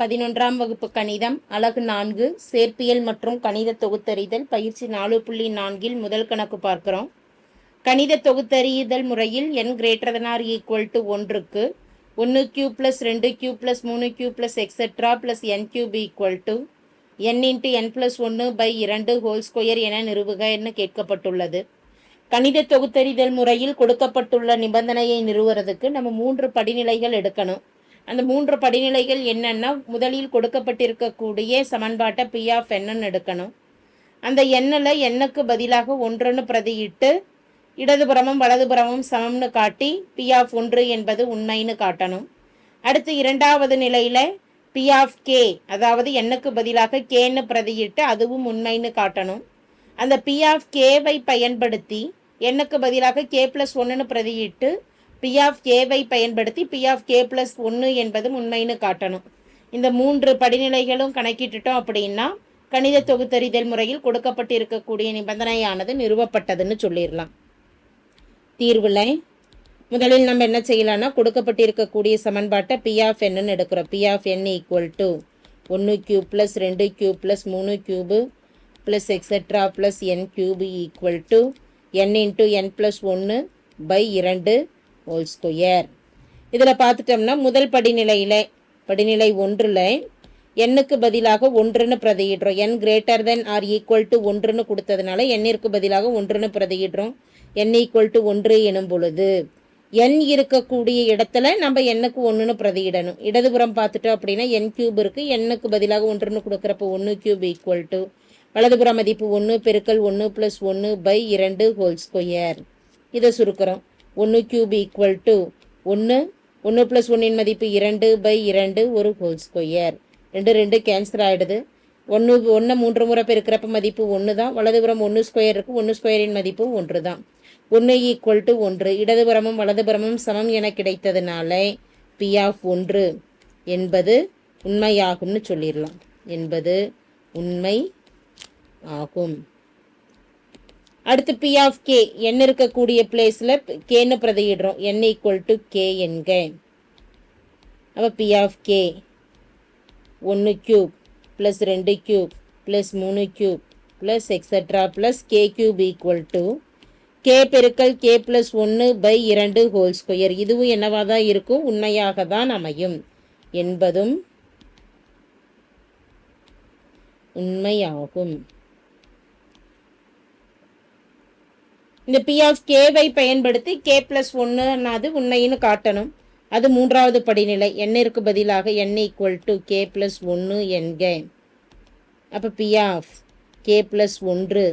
பதினொன்றாம் வகுப்பு கணிதம் அலகு நான்கு சேர்ப்பியல் மற்றும் கணித தொகுத்தறிதல் பயிற்சி நாலு புள்ளி நான்கில் முதல் கணக்கு பார்க்கிறோம். கணித தொகுத்தறிதல் முறையில் n greater than or equal to ஒன்றுக்கு ஒன்று கியூ ப்ளஸ் ரெண்டு கியூ ப்ளஸ் மூணு cube plus etcetera plus n cube equal to n into n plus ஒன்று பை இரண்டு ஹோல் ஸ்கொயர் என நிறுவுக என்று கேட்கப்பட்டுள்ளது. கணித தொகுத்தறிதல் முறையில் கொடுக்கப்பட்டுள்ள நிபந்தனையை நிறுவுறதுக்கு நம்ம மூன்று படிநிலைகள் எடுக்கணும். அந்த மூன்று படிநிலைகள் என்னென்னா முதலில் கொடுக்கப்பட்டிருக்கக்கூடிய சமன்பாட்டை பி ஆஃப் என்னன்னு எடுக்கணும். அந்த எண்ணில் எண்ணுக்கு பதிலாக ஒன்றுன்னு பிரதியிட்டு இடதுபுறமும் வலதுபுறமும் சமம்னு காட்டி பி ஆஃப் ஒன்று என்பது உண்மைன்னு காட்டணும். அடுத்து இரண்டாவது நிலையில் பி ஆஃப் கே அதாவது எண்ணுக்கு பதிலாக கேன்னு பிரதியிட்டு அதுவும் உண்மைன்னு காட்டணும். அந்த பி ஆஃப் கேவை பயன்படுத்தி எண்ணுக்கு பதிலாக கே ப்ளஸ் ஒன்றுன்னு பிரதியிட்டு பி ஆஃப் கேவை பயன்படுத்தி பி ஆஃப் கே ப்ளஸ் ஒன்று என்பதும் உண்மைன்னு காட்டணும். இந்த மூன்று படிநிலைகளும் கணக்கிட்டுட்டோம் அப்படின்னா கணித தொகுத்தறிதல் முறையில் கொடுக்கப்பட்டிருக்கக்கூடிய நிபந்தனையானது நிறுவப்பட்டதுன்னு சொல்லிடலாம். தீர்வில் முதலில் நம்ம என்ன செய்யலாம்னா கொடுக்கப்பட்டிருக்கக்கூடிய சமன்பாட்டை பி ஆஃப் என்னன்னு எடுக்கிறோம். P of n equal to ஒன்று கியூப் ப்ளஸ் ரெண்டு கியூப் ப்ளஸ் மூணு cube plus etcetera plus n cube equal to n into n plus ஒன்று பை இரண்டு ஹோல் ஸ்கொயர் இதில் பார்த்துட்டோம்னா முதல் படிநிலையில் படிநிலை ஒன்றில் எண்ணுக்கு பதிலாக ஒன்றுன்னு பிரதியிடுறோம். N greater than or equal to ஒன்றுன்னு கொடுத்ததுனால எண்ணிற்கு பதிலாக ஒன்றுன்னு பிரதியிடுறோம். என் ஈக்குவல் டு ஒன்று எனும் பொழுது எண் இருக்கக்கூடிய இடத்துல நம்ம எண்ணுக்கு ஒன்றுன்னு பிரதியிடணும். இடதுபுறம் பார்த்துட்டோம் அப்படின்னா என் கியூப் இருக்குது எண்ணுக்கு பதிலாக ஒன்றுன்னு கொடுக்குறப்ப ஒன்று கியூப் ஈக்குவல் டு வலதுபுற மதிப்பு ஒன்று பெருக்கல் ஒன்று ப்ளஸ் ஒன்று பை இரண்டு ஹோல் ஸ்கொயர் இதை சுருக்கிறோம். ஒன்று கியூப் ஈக்குவல் டு ஒன்று ஒன்று ப்ளஸ் ஒன்றின் மதிப்பு இரண்டு பை இரண்டு ஒரு ஹோல் ஸ்கொயர் ரெண்டு ரெண்டு கேன்சல் ஆகிடுது ஒன்று ஒன்று மூன்று முறை பெருக்கிறப்ப மதிப்பு ஒன்று தான். வலதுபுறம் ஒன்று ஸ்கொயர் இருக்குது ஒன்று ஸ்கொயரின் மதிப்பு ஒன்று தான். ஒன்று ஈக்குவல் டு ஒன்று. இடதுபுறமும் வலதுபுறமும் சமம் என கிடைத்ததுனால பி ஆஃப் ஒன்று என்பது உண்மையாகும்னு சொல்லிடலாம். என்பது உண்மை ஆகும். அடுத்து பி ஆஃப் கே என் இருக்கக்கூடிய பிளேஸில் கேன்னு பிரதியிடுறோம். என் ஈக்குவல் டு கே என்க. அப்போ பி ஆஃப் கே ஒன்று கியூப் ப்ளஸ் ரெண்டு கியூப் ப்ளஸ் மூணு cube plus etcetera plus k cube equal to k பெருக்கல் கே ப்ளஸ் ஒன்று பை இரண்டு ஹோல் ஸ்கொயர் இதுவும் என்னவாக தான் இருக்கும்? உண்மையாக தான் அமையும். என்பதும் உண்மையாகும். இந்த பி ஆஃப் கேவை பயன்படுத்தி கே ப்ளஸ் ஒன்றுனாது உண்மைன்னு காட்டணும். அது மூன்றாவது படிநிலை. எண்ணிற்கு பதிலாக n equal to k plus ஒன்று என்க. அப்போ பி ஆஃப் கே ப்ளஸ் ஒன்று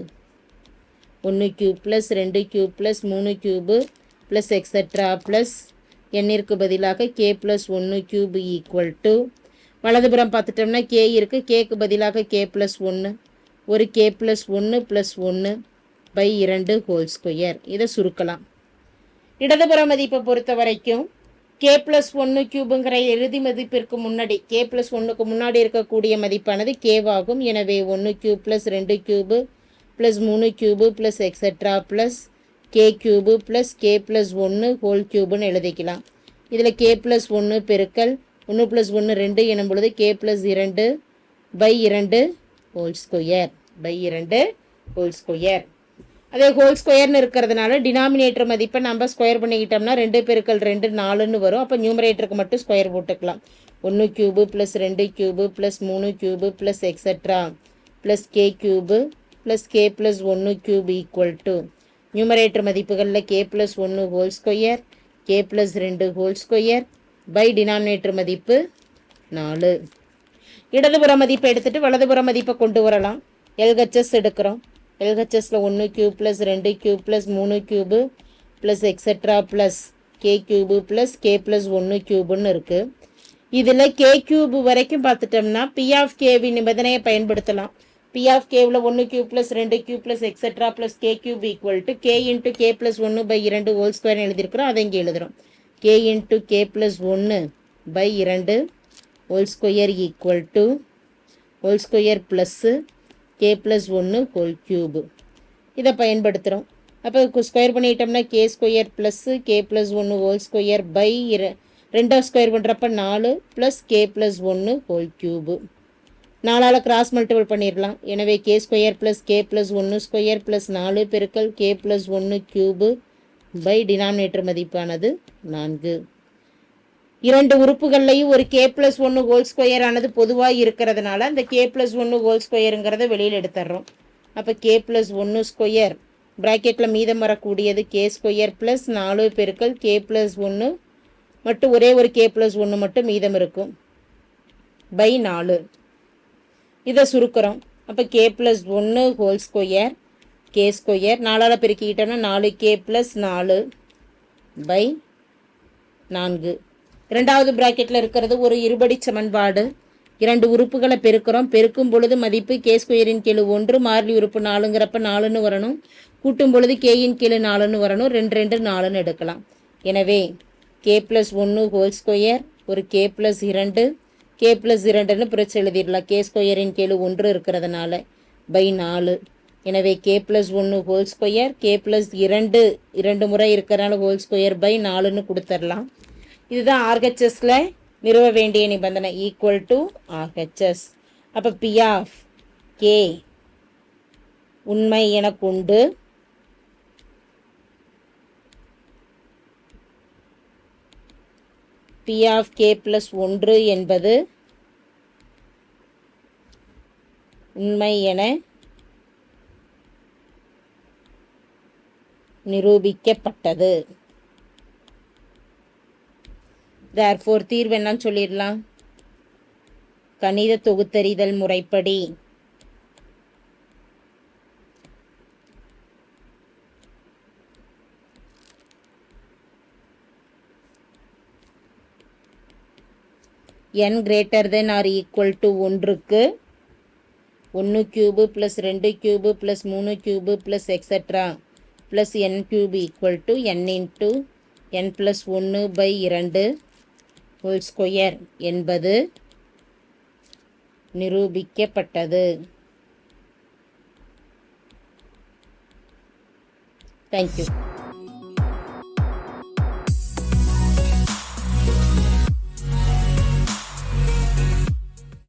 ஒன்று கியூப் ப்ளஸ் ரெண்டு கியூப் ப்ளஸ் மூணு கியூபு ப்ளஸ் எக்ஸட்ரா ப்ளஸ் எண்ணிற்கு பதிலாக கே ப்ளஸ் ஒன்று கியூப் ஈக்குவல் டு வலதுபுறம் பார்த்துட்டோம்னா கே இருக்குது கேக்கு பதிலாக கே ப்ளஸ் ஒன்று ஒரு கே ப்ளஸ் ஒன்று ப்ளஸ் ஒன்று பை இரண்டு ஹோல் ஸ்கொயர் இதை சுருக்கலாம். இடதுபுற மதிப்பை பொறுத்த வரைக்கும் கே ப்ளஸ் ஒன்று கியூபுங்கிற இறுதி மதிப்பிற்கு முன்னாடி கே ப்ளஸ் ஒன்றுக்கு முன்னாடி இருக்கக்கூடிய மதிப்பானது கேவாகும் எனவே ஒன்று கியூப் ப்ளஸ் ரெண்டு கியூபு ப்ளஸ் மூணு cube plus extra plus k cube plus k plus ஒன்று ஹோல் கியூபுன்னு எழுதிக்கலாம். இதில் கே ப்ளஸ் ஒன்று பெருக்கல் ஒன்று ப்ளஸ் ஒன்று ரெண்டு எனும் பொழுது கே ப்ளஸ் இரண்டு பை இரண்டு ஹோல் ஸ்கொயர் பை இரண்டு ஹோல் ஸ்கொயர் அதே ஹோல் ஸ்கொயர்னு இருக்கிறதுனால டினாமினேட்டர் மதிப்பை நம்ம ஸ்கொயர் பண்ணிக்கிட்டோம்னா ரெண்டு பெருக்கல் ரெண்டு நாலுன்னு வரும். அப்போ நியூமரேட்டருக்கு மட்டும் ஸ்கொயர் போட்டுக்கலாம். ஒன்று கியூபு ப்ளஸ் ரெண்டு கியூபு ப்ளஸ் மூணு cube plus extra plus k cube plus k plus ஒன்று கியூப் ஈக்குவல் டு நியூமரேட்டர் மதிப்புகளில் கே ப்ளஸ் ஒன்று ஹோல் ஸ்கொயர் கே ப்ளஸ் ரெண்டு ஹோல் ஸ்கொயர் பை டினாமினேட்டர் மதிப்பு நாலு. இடதுபுற மதிப்பை எடுத்துகிட்டு வலதுபுற மதிப்பை கொண்டு வரலாம். எல்ஹெச்எஸ் எடுக்கிறோம். எல்ஹெச்எஸில் ஒன்று கியூப் ப்ளஸ் ரெண்டு கியூப் ப்ளஸ் மூணு cube plus extra plus k cube plus k plus ஒன்று கியூபுன்னு இருக்குது இதில் கே கியூபு வரைக்கும் பார்த்துட்டோம்னா பி ஆஃப் கேவி நிபந்தனையை பயன்படுத்தலாம். பி ஆஃப் கேவில் ஒன்று கியூ ப்ளஸ் ரெண்டு cube plus extra plus k cube equal to k into k plus ஒன்று பை இரண்டு ஹோல் ஸ்கொயர் எழுதியிருக்கிறோம். அதை இங்கே எழுதுகிறோம் கே இன்ட்டு கே ப்ளஸ் ஒன்று பை இரண்டு whole square equal to whole square plus k plus ஒன்று ஹோல் க்யூபு இதை பயன்படுத்துகிறோம் அப்போ ஸ்கொயர் பண்ணிட்டோம்னா k square plus k plus ஒன்று ஹோல் ஸ்கொயர் பை இர ரெண்டாவது ஸ்கொயர் பண்ணுறப்ப நாலு ப்ளஸ் கே ப்ளஸ் ஒன்று ஹோல் க்யூபு நாலால் கிராஸ் மல்டிபிள் பண்ணிடலாம் எனவே k square plus k plus ஒன்று ஸ்கொயர் ப்ளஸ் நாலு பெருக்கல் கே ப்ளஸ் ஒன்று க்யூபு பை டினாமினேட்டர் மதிப்பானது நான்கு. இரண்டு உறுப்புகள்லையும் ஒரு கே ப்ளஸ் ஒன்று ஹோல் ஸ்கொயர் ஆனது பொதுவாக இருக்கிறதுனால அந்த கே ப்ளஸ் ஒன்று ஹோல் ஸ்கொயருங்கிறத வெளியில் எடுத்துடுறோம் அப்போ கே ப்ளஸ் ஒன்று ஸ்கொயர் ப்ராக்கெட்டில் மீதம் வரக்கூடியது கே ஸ்கொயர் ப்ளஸ் நாலு பெருக்கள் கே ப்ளஸ் ஒன்று மட்டும் ஒரே ஒரு கே ப்ளஸ் ஒன்று மட்டும் மீதம் இருக்கும். பை நாலு. இதை சுருக்கிறோம். அப்போ கே ப்ளஸ் ஒன்று ஹோல் ஸ்கொயர் கே ஸ்கொயர் நாலால் பெருக்கிக்கிட்டோம்னா நாலு கே ப்ளஸ் நாலு பை நான்கு. இரண்டாவது ப்ராக்கெட்டில் இருக்கிறது ஒரு இருபடி சமன்பாடு. இரண்டு உறுப்புகளை பெருக்கிறோம். பெருக்கும் பொழுது மதிப்பு கே ஸ்கொயரின் கீழ் ஒன்று மாறிலி உறுப்பு நாலுங்கிறப்ப நாலுன்னு வரணும். கூட்டும் பொழுது கேயின் கீழ் நாலுன்னு வரணும். ரெண்டு ரெண்டு நாலுன்னு எடுக்கலாம். எனவே கே ப்ளஸ் ஒன்று ஹோல் ஸ்கொயர் ஒரு கே ப்ளஸ் இரண்டு கே ப்ளஸ் இரண்டுன்னு பிரித்து எழுதிடலாம். கே ஸ்கொயரின் கீழ் ஒன்று இருக்கிறதுனால பை நாலு. எனவே கே ப்ளஸ் ஒன்று ஹோல் ஸ்கொயர் கே ப்ளஸ் இரண்டு இரண்டு முறை இருக்கிறனால ஹோல் ஸ்கொயர் பை நாலுன்னு கொடுத்துடலாம். இதுதான் ஆர்ஹெச்எஸில் நிறுவ வேண்டிய நிபந்தனை. ஈக்குவல் டு ஆர்ஹெச்எஸ் அப்போ பி ஆஃப் கே உண்மை எனக்கு கொண்டு பி ஆஃப் கே ப்ளஸ் ஒன்று என்பது உண்மை என நிரூபிக்கப்பட்டது. தேர்ஃபோர் தீர்வு என்னன்னு சொல்லிடலாம். கணித தொகுத்தறிதல் முறைப்படி. N greater than or equal to ஒன்றுக்கு ஒன்று கியூபு ப்ளஸ் ரெண்டு க்யூபு ப்ளஸ் மூணு cube plus extra plus n cube equal to n into n plus ஒன்று பை இரண்டு ஹோல் ஸ்கொயர் என்பது நிரூபிக்கப்பட்டது. Thank you